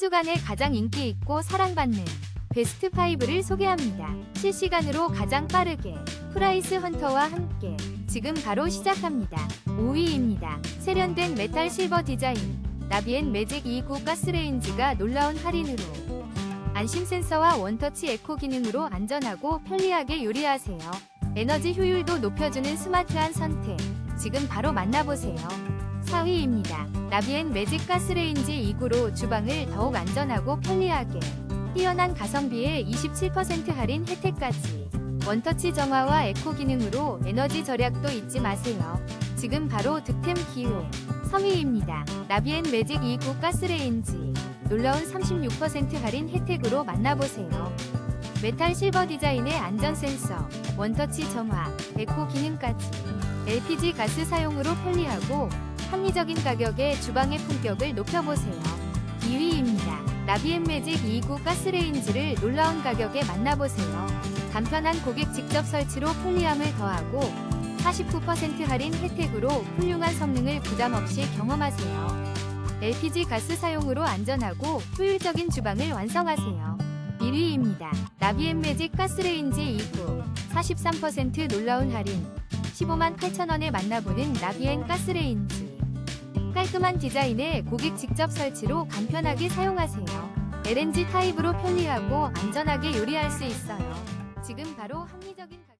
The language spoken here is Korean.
주간에 가장 인기 있고 사랑받는 베스트 5를 소개합니다. 실시간으로 가장 빠르게 프라이스 헌터와 함께 지금 바로 시작합니다. 5위입니다. 세련된 메탈 실버 디자인 나비엔 매직 2구 가스레인지가 놀라운 할인으로 안심 센서와 원터치 에코 기능으로 안전하고 편리하게 요리하세요. 에너지 효율도 높여주는 스마트한 선택. 지금 바로 만나보세요. 4위입니다. 나비엔 매직 가스레인지 2구로 주방을 더욱 안전하고 편리하게 뛰어난 가성비에 27% 할인 혜택까지 원터치 정화와 에코 기능으로 에너지 절약도 잊지 마세요. 지금 바로 득템 기회 3위입니다. 나비엔 매직 2구 가스레인지 놀라운 36% 할인 혜택으로 만나보세요. 메탈 실버 디자인의 안전 센서, 원터치 정화, 에코 기능까지 LPG 가스 사용으로 편리하고 합리적인 가격에 주방의 품격을 높여보세요. 2위입니다. 나비엔 매직 2구 가스레인지를 놀라운 가격에 만나보세요. 간편한 고객 직접 설치로 편리함을 더하고 49% 할인 혜택으로 훌륭한 성능을 부담 없이 경험하세요. LPG 가스 사용으로 안전하고 효율적인 주방을 완성하세요. 1위입니다. 나비엔 매직 가스레인지 2구 43% 놀라운 할인 15만 8천원에 만나보는 나비엔 가스레인지 깔끔한 디자인에 고객 직접 설치로 간편하게 사용하세요. LNG 타입으로 편리하고 안전하게 요리할 수 있어요. 지금 바로 합리적인 가격